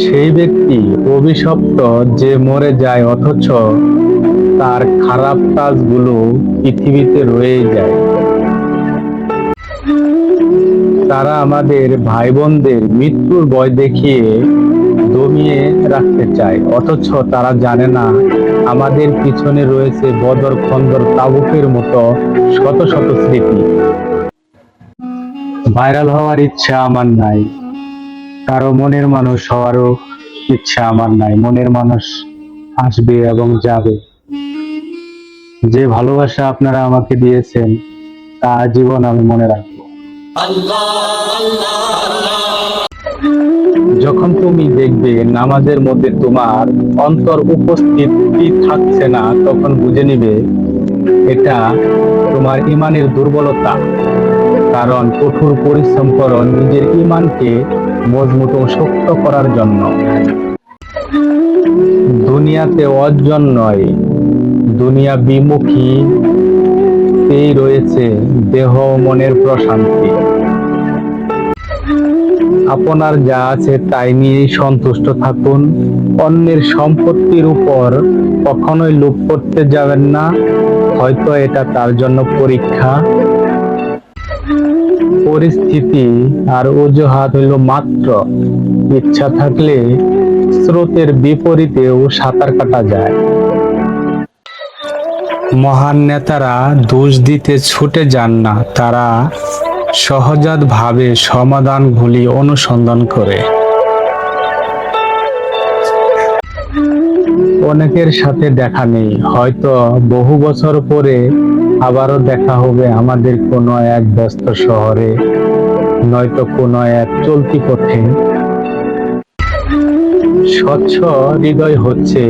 সেই ব্যক্তি অভিশপ্ত যে মরে যায় অথচ তার খারাপ কাজগুলো পৃথিবীতে রয়ে যায়। তারা আমাদের ভাই বোনদের মৃত্যুর ভয় দেখিয়ে দমিয়ে রাখতে চায়, অথচ তারা জানে না আমাদের পিছনে রয়েছে বদর খন্দর তাবুকের মতো শত শত স্মৃতি। ভাইরাল হওয়ার ইচ্ছা আমার নাই। কারও মনের মানুষ হওয়ারও ইচ্ছা আমার নাই। মনের মানুষ আসবে এবং যাবে। যে ভালোবাসা আপনারা আমাকে দিয়েছেন, তা জীবন আমি মনে রাখব। যখন তুমি দেখবে নামাজের মধ্যে তোমার অন্তর উপস্থিতি থাকছে না, তখন বুঝে নিবে, এটা তোমার ইমানের দুর্বলতা। কারণ কঠোর পরিশ্রম করো নিজের ইমানকে মজবুত ও শক্ত করার জন্য। দুনিয়াতে অর্জন নয়, দুনিয়া বিমুখী এই রয়েছে দেহ মনের প্রশান্তি। আপনার যা আছে তাই নিয়েই সন্তুষ্ট থাকুন। অন্যের সম্পত্তির উপর কখনোই লোভ করতে যাবেন না, হয়তো এটা তার জন্য পরীক্ষা। পরিস্থিতি আর অজুহাত হইল মাত্র। ইচ্ছা থাকলে স্রোতের বিপরীতেও সাঁতার কাটা যায়। মহান নেতারা দোষ দিতে ছুটে যান না, তারা সহজাত ভাবে সমাধানগুলি অনুসন্ধান করে। অনেকের সাথে দেখা নেই, হয়তো বহু বছর পরে আবারও দেখা হবে আমাদের কোনো এক ব্যস্ত শহরে, নয়তো কোনো এক চলতি পথে। স্বচ্ছ হৃদয় হচ্ছে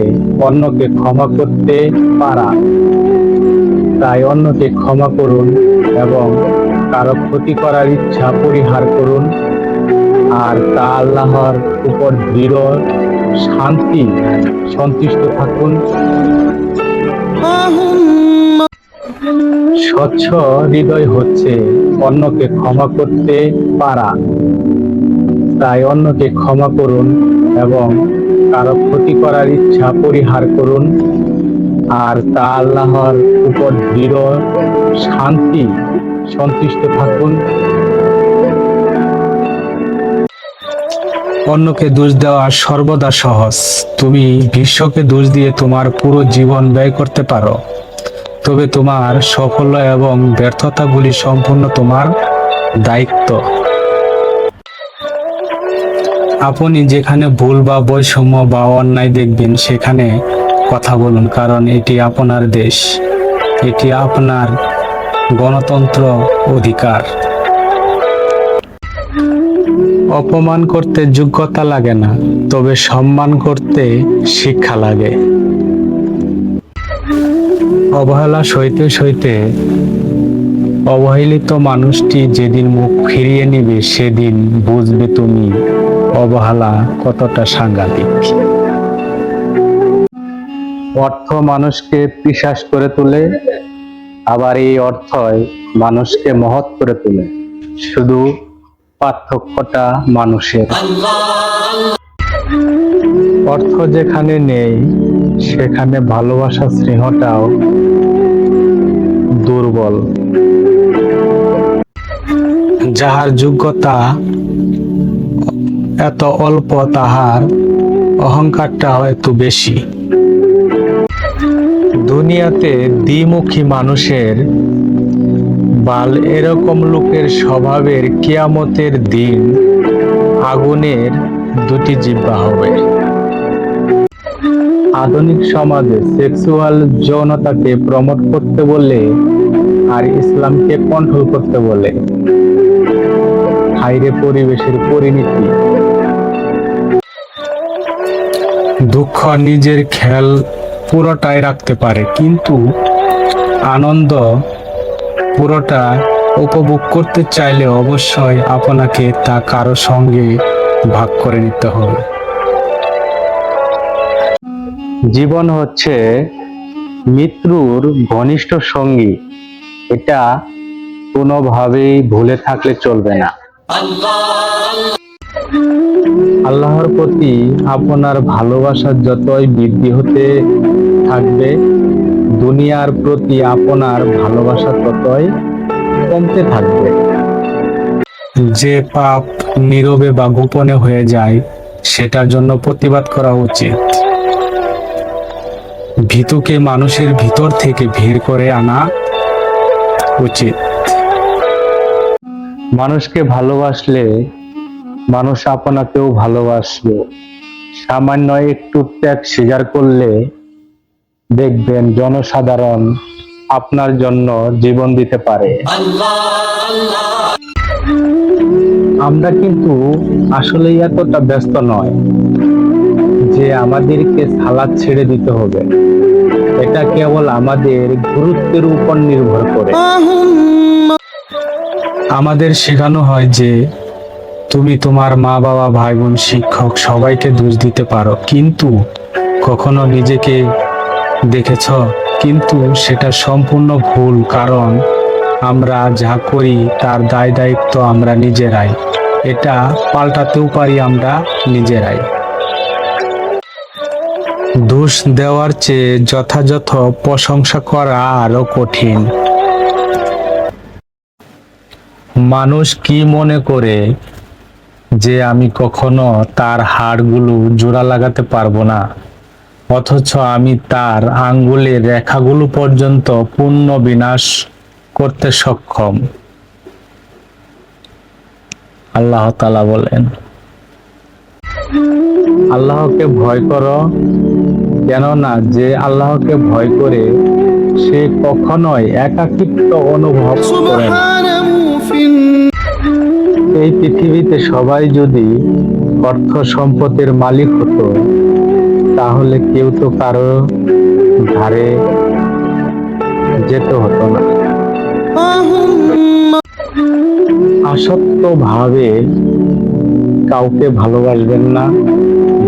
অন্যকে ক্ষমা করতে পারা। তাই অন্যকে ক্ষমা করুন এবং কারও ক্ষতি করার ইচ্ছা পরিহার করুন। আর তা আল্লাহর উপর দৃঢ় শান্তি, সন্তুষ্ট থাকুন। স্বচ্ছ হৃদয় হচ্ছে অন্যকে ক্ষমা করতে পারা। তাই অন্যকে ক্ষমা করুন এবং কারও ক্ষতি করার ইচ্ছা পরিহার করুন। আর তা আল্লাহর উপর দৃঢ় শান্তি সন্তুষ্ট থাকুন। অন্যকে দোষ দেওয়া সর্বদা সহজ। তুমি বিশ্বকে দোষ দিয়ে তোমার পুরো জীবন ব্যয় করতে পারো। তবে তোমার সাফল্য এবং ব্যর্থতাগুলি সম্পূর্ণ তোমার দায়িত্ব। আপনি যেখানে ভুল বা বৈষম্য বা অন্যায় দেখবেন, সেখানে কথা বলুন, কারণ এটি আপনার দেশ। এটি আপনার গণতন্ত্র অধিকার। অপমান করতে যোগ্যতা লাগে না, তবে সম্মান করতে শিক্ষা লাগে। অবহেলা সইতে সইতে অবহেলিত মানুষটি যেদিন মুখ ফিরিয়ে নিবে, সেদিন বুঝবে তুমি অবহেলা কতটা সাংঘাতিক। অর্থ মানুষকে পিশাস করে তোলে, আবার এই অর্থই মানুষকে মহৎ করে তোলে। শুধু পার্থক্যটা মানুষের। অর্থ যেখানে নেই সেখানে ভালোবাসা স্নেহটাও দুর্বল। যাহার যোগ্যতা এত অল্প, তাহার অহংকারটা হয়তো বেশি। দুনিয়াতে দ্বিমুখী মানুষের বাল এরকম লোকের স্বভাবের কিয়ামতের দিন আগুনের দুটি জিব্বা হবে। আধুনিক সমাজে সেক্সুয়াল যৌনতাকে প্রমোট করতে বলে আর ইসলামকে কন্ট্রোল করতে বলে। হাইরে পরিবেশের পরিণতি। দুঃখ নিজের খেয়াল পুরোটাই রাখতে পারে, কিন্তু আনন্দ পুরোটা উপভোগ করতে চাইলে অবশ্যই আপনাকে তা কারও সঙ্গে ভাগ করে নিতে হবে। জীবন হচ্ছে মৃত্যুর ঘনিষ্ঠ সঙ্গী। এটা কোনোভাবেই ভুলে থাকলে চলবে না। আল্লাহর প্রতি আপনার ভালোবাসা যতই বৃদ্ধি হতে থাকবে, দুনিয়ার প্রতি আপনার ভালোবাসা ততই কমতে থাকবে। যে পাপ নীরবে বা গোপনে হয়ে যায়, সেটার জন্য প্রতিবাদ করা উচিত। ভীতুকে মানুষের ভিতর থেকে ভিড় করে আনা উচিত। মানুষকে ভালোবাসলে মানুষ আপনাকেও ভালোবাসবে। সামান্য একটু ত্যাগ স্বীকার করলে দেখবেন জনসাধারণ আপনার জন্য জীবন দিতে পারে। আমরা কিন্তু আসলে এতটা ব্যস্ত নয়। যে আমাদেরকে সালাদ ছেড়ে দিতে হবে। এটা কেবল আমাদের গুরুত্বের উপর নির্ভর করে। আমাদের শেখানো হয় যে, তুমি তোমার মা বাবা, ভাই বোন, শিক্ষক সবাইকে দোষ দিতে পারো, কিন্তু কখনো নিজেকে দেখেছ? কিন্তু সেটা সম্পূর্ণ ভুল, কারণ আমরা যা করি, তার দায় দায়িত্ব আমরা নিজেরাই। এটা পাল্টাতেও পারি আমরা নিজেরাই। দোষ দেওয়ার চেয়ে যথাযথ প্রশংসা করা আরও কঠিন। মানুষ কি মনে করে যে আমি কখনো তার হাড়গুলো জোড়া লাগাতে পারব না? অথচ আমি তার আঙ্গুলের রেখাগুলো পর্যন্ত পূর্ণ বিনাশ করতে সক্ষম। আল্লাহ তালা বলেন, আল্লাহকে ভয় করো কেননা যে আল্লাহকে ভয় করে, সে কখনোই একাকিত্ব অনুভব করে এই পৃথিবীতে সবাই যদি অর্থ সম্পদের মালিক হতো, তাহলে কেউ তো কারও ধারে যেতে হতো না। আসক্ত ভাবে কাউকে ভালোবাসবেন না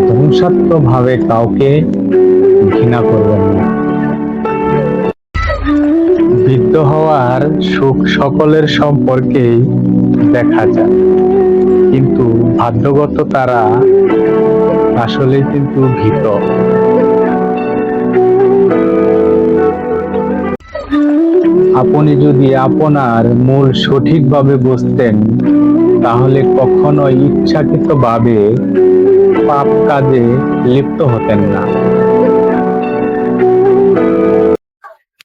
ধ্বংসাত্মক ভাবে কাউকে ঘৃণা করবেন না। বৃদ্ধ হওয়ার সুখ সকলের সম্পর্কেই দেখা যায়। কিন্তু ভাগ্যগত তারা আসলে কিন্তু ভীত। আপনি যদি আপনার মূল সঠিকভাবে বুঝতেন, তাহলে কখনো ইচ্ছাকৃতভাবে পাপ কাজে লিপ্ত হতেন না।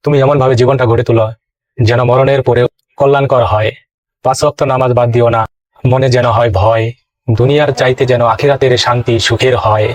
তুমি এমন ভাবে জীবনটা গড়ে তোলো, যেন মরণের পরে কল্যাণকর হয়। পাঁচ অক্ত নামাজ বাদ দিও না, মনে যেন হয় ভয়। দুনিয়ার চাইতে যেন আখিরাতের শান্তি সুখের হয়।